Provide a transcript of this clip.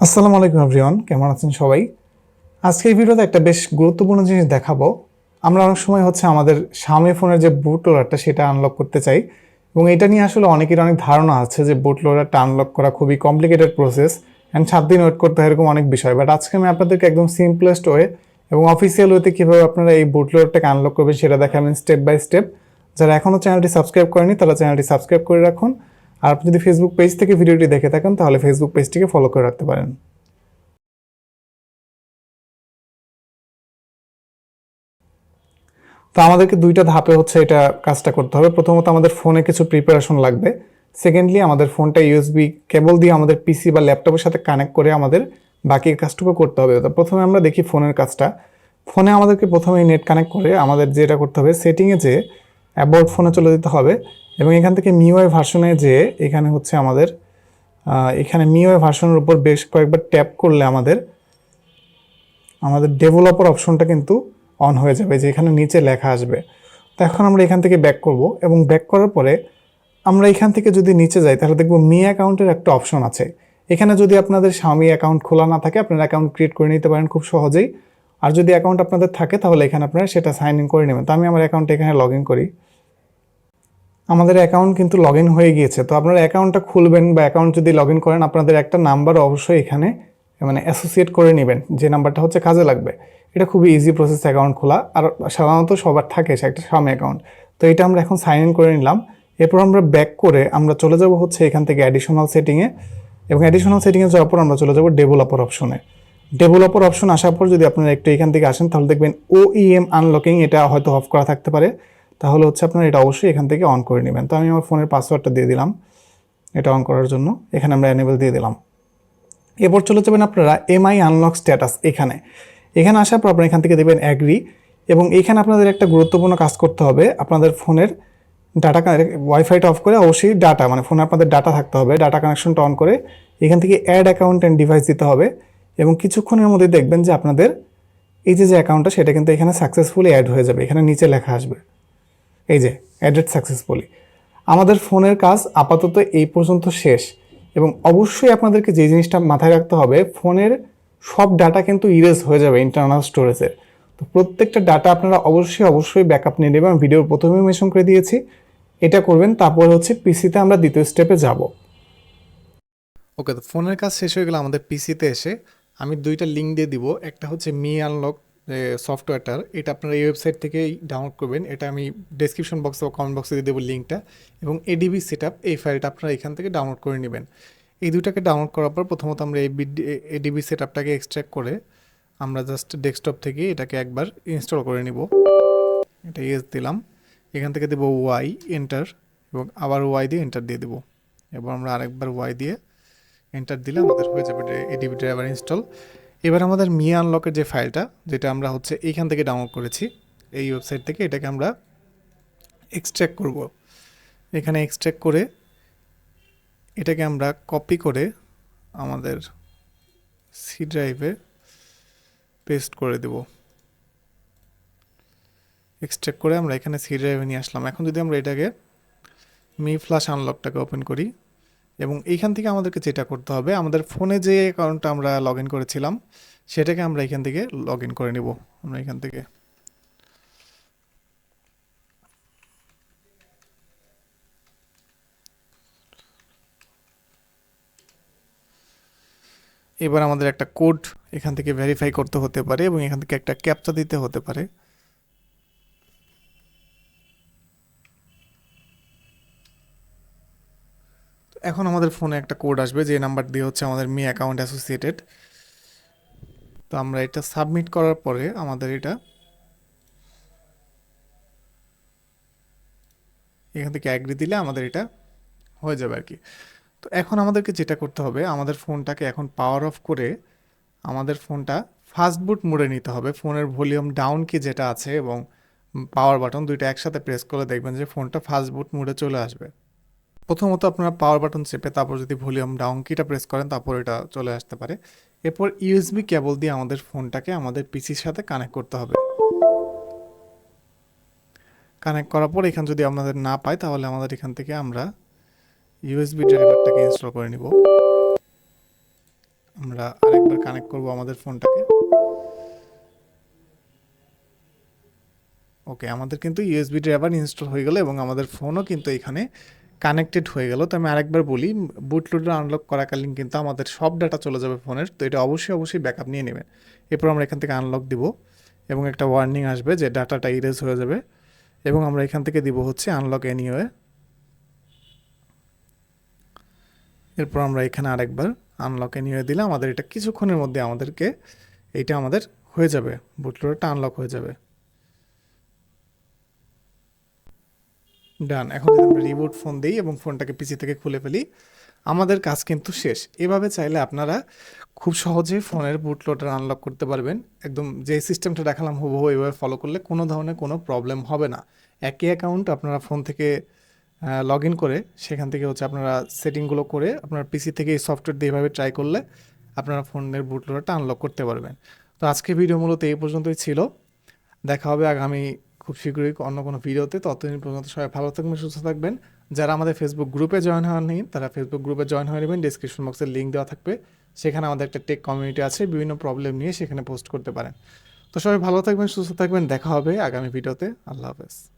আসসালামু আলাইকুম এভরিওয়ান, কেমন আছেন সবাই? আজকে এই ভিডিওতে একটা বেশ গুরুত্বপূর্ণ জিনিস দেখাবো। আমরা অনেক সময় হচ্ছে আমাদের স্বামী ফোনের যে বুট লোডারটা সেটা আনলক করতে চাই। এবং এটা নিয়ে আসলে অনেকের অনেক ধারণা আছে যে বুট লোডারটা আনলক করা খুবই কমপ্লিকেটেড প্রসেস অ্যান্ড সাত দিন ওয়েট করতে হয় এরকম অনেক বিষয়। বাট আজকে আমি আপনাদেরকে একদম সিম্পলেস্ট ওয়ে এবং অফিসিয়াল ওয়েতে কীভাবে আপনারা এই বুট লোডারটাকে আনলক করবেন, সেটা দেখাবেন স্টেপ বাই স্টেপ যারা এখনও চ্যানেলটি সাবস্ক্রাইব করেনি তারা চ্যানেলটি সাবস্ক্রাইব করে রাখুন। আর আপনি যদি ফেসবুক পেজ থেকে ভিডিওটি দেখে থাকেন, তাহলে ফেসবুক পেজটিকে ফলো করে রাখতে পারেন। তো আমাদেরকে দুইটা ধাপে হচ্ছে এটা কাজটা করতে হবে। প্রথমত আমাদের ফোনে কিছু প্রিপারেশন লাগবে। সেকেন্ডলি আমাদের ফোনটা ইউএসবি কেবল দিয়ে আমাদের পিসি বা ল্যাপটপের সাথে কানেক্ট করে আমাদের বাকি কাজটুকু করতে হবে। তো প্রথমে আমরা দেখি ফোনের কাজটা। ফোনে আমাদেরকে প্রথমে নেট কানেক্ট করে আমাদের যেটা করতে হবে সেটিংয়ে যে অ্যাবাউট ফোনে চলে যেতে হবে। এবং এখান থেকে মিওয়াই ভার্সনে যে এখানে হচ্ছে আমাদের এখানে মিওয়াই ভার্সনের উপর বেশ কয়েকবার ট্যাপ করলে আমাদের আমাদের ডেভেলপার অপশনটা কিন্তু অন হয়ে যাবে, যে এখানে নিচে লেখা আসবে। তো এখন আমরা এখান থেকে ব্যাক করব এবং ব্যাক করার পরে আমরা এখান থেকে যদি নিচে যাই, তাহলে দেখব মি অ্যাকাউন্টের একটা অপশন আছে। এখানে যদি আপনাদের স্বামী অ্যাকাউন্ট খোলা না থাকে, আপনারা অ্যাকাউন্ট ক্রিয়েট করে নিতে পারেন খুব সহজেই। আর যদি অ্যাকাউন্ট আপনাদের থাকে, তাহলে এখানে আপনারা সেটা সাইন ইন করে নেবেন। তো আমি আমার অ্যাকাউন্টে এখানে লগ ইন করি। আমাদের অ্যাকাউন্ট কিন্তু লগ হয়ে গিয়েছে। তো আপনারা অ্যাকাউন্টটা খুলবেন বা অ্যাকাউন্ট যদি লগ করেন, আপনাদের একটা নাম্বার অবশ্যই এখানে মানে অ্যাসোসিয়েট করে নেবেন। যে নাম্বারটা হচ্ছে কাজে লাগবে। এটা খুবই ইজি প্রসেস অ্যাকাউন্ট খোলা। আর সাধারণত সবার থাকে সে একটা স্বামী অ্যাকাউন্ট তো এটা আমরা এখন সাইন ইন করে নিলাম। এরপর আমরা ব্যাক করে আমরা চলে যাব হচ্ছে এখান থেকে অ্যাডিশনাল সেটিংয়ে এবং অ্যাডিশনাল সেটিংয়ে যাওয়ার পর আমরা চলে যাব ডেভেলপার অপশনে ডেভেলপার অপশন আসার পর যদি আপনারা একটু এখান থেকে আসেন, তাহলে দেখবেন ও ইএম আনলকিং এটা হয়তো অফ করা থাকতে পারে। তাহলে হচ্ছে আপনারা এটা অবশ্যই এখান থেকে অন করে নেবেন। তো আমি আমার ফোনের পাসওয়ার্ডটা দিয়ে দিলাম। এটা অন করার জন্য। এখানে আমরা এনেবল দিয়ে দিলাম। এরপর চলে যাবেন আপনারা এমআই আনলক স্ট্যাটাস এখানে। এখানে আসার পর আপনারা এখান থেকে দেবেন অ্যাগ্রি এবং এখানে আপনাদের একটা গুরুত্বপূর্ণ কাজ করতে হবে। আপনাদের ফোনের ডাটা ওয়াইফাইটা অফ করে অবশ্যই ডাটা মানে ফোনে আপনাদের ডাটা থাকতে হবে। ডাটা কানেকশনটা অন করে এখান থেকে অ্যাড অ্যাকাউন্ট অ্যান্ড ডিভাইস দিতে হবে এবং কিছুক্ষণের মধ্যে দেখবেন যে আপনাদের এই যে যে অ্যাকাউন্টটা সেটা কিন্তু এখানে সাকসেসফুলি অ্যাড হয়ে যাবে। এখানে নিচে লেখা আসবে। এই যে অ্যাডেড সাকসেসফুলি আমাদের ফোনের কাজ আপাতত এই পর্যন্ত শেষ এবং অবশ্যই আপনাদেরকে যে জিনিসটা মাথায় রাখতে হবে, ফোনের সব ডাটা কিন্তু ইরেজ হয়ে যাবে ইন্টারনাল স্টোরেজে তো প্রত্যেকটা ডাটা আপনারা অবশ্যই অবশ্যই ব্যাকআপ নিয়ে নেবেন। ভিডিওর প্রথমেই মেনশন করে দিয়েছি। এটা করবেন, তারপর হচ্ছে পিসিতে আমরা দ্বিতীয় স্টেপে যাব। ওকে তো ফোনের কাজ শেষ হয়ে গেলে আমাদের পিসিতে এসে আমি দুইটা লিঙ্ক দিয়ে দিব। একটা হচ্ছে মি আনলক সফটওয়্যারটার এটা আপনারা এই ওয়েবসাইট থেকেই ডাউনলোড করবেন। এটা আমি ডেসক্রিপশন বক্সে বা কমেন্ট বক্সে দিয়ে দেবো লিঙ্কটা এবং এডিবি সেট এই ফাইলটা আপনারা এখান থেকে ডাউনলোড করে নেবেন। এই দুটাকে ডাউনলোড করার পর প্রথমত আমরা এই এডিবি সেট আপটাকে এক্সট্র্যাক্ট করে আমরা জাস্ট ডেস্কটপ থেকে এটাকে একবার ইনস্টল করে নিব। এটা ইয়েস দিলাম। এখান থেকে দেবো ওয়াই এন্টার এবং আবার ওয়াই দিয়ে এন্টার দিয়ে দেবো। এবার আমরা আরেকবার ওয়াই দিয়ে এন্টার দিলে আমাদের হয়ে যাবে এডিবি ড্রাইভার ইনস্টল এবার আমাদের মি আনলকের যে ফাইলটা, যেটা আমরা হচ্ছে এইখান থেকে ডাউনলোড করেছি, এই ওয়েবসাইট থেকে এটাকে আমরা এক্সট্র্যাক্ট করব। এখানে এক্সট্র্যাক্ট করে এটাকে আমরা কপি করে আমাদের সি ড্রাইভে পেস্ট করে দেব। এক্সট্র্যাক্ট করে আমরা এখানে সি ড্রাইভে নিয়ে আসলাম। এখন যদি আমরা এটাকে মি ফ্লাশ আনলকটাকে ওপেন করি এবং এইখান থেকে আমাদেরকে যেটা করতে হবে, আমাদের ফোনে যে অ্যাকাউন্টটা আমরা লগ ইন করেছিলাম, সেটাকে আমরা এখান থেকে লগ ইন করে নিব। আমরা এখান থেকে। এবার আমাদের একটা কোড এখান থেকে ভেরিফাই করতে হতে পারে এবং এখান থেকে একটা ক্যাপচা দিতে হতে পারে। এখন আমাদের ফোনে একটা কোড আসবে, যে নাম্বার দিয়ে হচ্ছে আমাদের মি অ্যাকাউন্ট অ্যাসোসিয়েটেড। তো আমরা এটা সাবমিট করার পরে আমাদের এটা এখান থেকে অ্যাগ্রি দিলে আমাদের এটা হয়ে যাবে আর কি। তো এখন আমাদেরকে যেটা করতে হবে, আমাদের ফোনটাকে এখন পাওয়ার অফ করে আমাদের ফোনটা ফাস্ট বুট মোডে নিতে হবে। ফোনের ভলিউম ডাউন কি যেটা আছে এবং পাওয়ার বাটন দুইটা একসাথে প্রেস করে দেখবেন যে ফোনটা ফাস্ট বুট মোডে চলে আসবে। প্রথমত আপনারা পাওয়ার বাটন চেপে তারপর যদি ভলিউম ডাউন কিটা প্রেস করেন, তারপর এটা চলে আসতে পারে। এরপর ইউএসবি কেবল দিয়ে আমাদের ফোনটাকে আমাদের পিসির সাথে কানেক্ট করতে হবে। কানেক্ট করার পর এখান যদি আমাদের না পাই তাহলে আমাদের এখান থেকে আমরা ইউএসবি ড্রাইভারটাকে ইনস্টল করে নিব। আমরা আরেকবার কানেক্ট করব আমাদের ফোনটাকে ওকে আমাদের কিন্তু ইউএসবি ড্রাইভার ইনস্টল হয়ে গেল এবং আমাদের ফোনও কিন্তু এখানে কানেক্টেড হয়ে গেল। তো আমি আরেকবার বলি বুটলুডার আনলক করাকালীন কিন্তু আমাদের সব ডাটা চলে যাবে ফোনের তো এটা অবশ্যই অবশ্যই ব্যাকআপ নিয়ে নেবেন। এরপর আমরা এখান থেকে আনলক দিব এবং একটা ওয়ার্নিং আসবে যে ডাটাটা ইরেজ হয়ে যাবে। এবং আমরা এখান থেকে দিব হচ্ছে আনলক এনিওয়ে এরপর আমরা এখানে আরেকবার আনলক এনিওয়ে দিলে আমাদের এটা কিছুক্ষণের মধ্যে আমাদেরকে, এইটা আমাদের হয়ে যাবে। বুটলোডারটা আনলক হয়ে যাবে। ডান এখন যদি আমরা রিবুট ফোন দিই এবং ফোনটাকে পিসি থেকে খুলে ফেলি, আমাদের কাজ কিন্তু শেষ। এভাবে চাইলে আপনারা খুব সহজেই ফোনের বুট লোডার আনলক করতে পারবেন। একদম যে সিস্টেমটা দেখালাম হুবহু এইভাবে ফলো করলে কোনো ধরনের কোনো প্রবলেম হবে না। একই অ্যাকাউন্ট আপনারা ফোন থেকে লগ ইন করে সেখান থেকে হচ্ছে আপনারা সেটিংগুলো করে আপনার পিসি থেকে এই সফটওয়্যার দিয়ে এভাবে ট্রাই করলে আপনারা ফোনের বুট লোডারটা আনলক করতে পারবেন। তো আজকে ভিডিও মূলত এই পর্যন্তই ছিল। দেখা হবে আগামী খুব শীঘ্রই অন্য কোনো ভিডিওতে। ততদিন পর্যন্ত সবাই ভালো থাকবেন, সুস্থ থাকবেন। যারা আমাদের ফেসবুক গ্রুপে জয়েন হননি তারা ফেসবুক গ্রুপে জয়েন হয়ে নেবেন। ডিসক্রিপশন বক্সের লিঙ্ক দেওয়া থাকবে। সেখানে আমাদের একটা টেক কমিউনিটি আছে, বিভিন্ন প্রবলেম নিয়ে সেখানে পোস্ট করতে পারেন। তো সবাই ভালো থাকবেন, সুস্থ থাকবেন। দেখা হবে আগামী ভিডিওতে। আল্লাহ হাফেজ।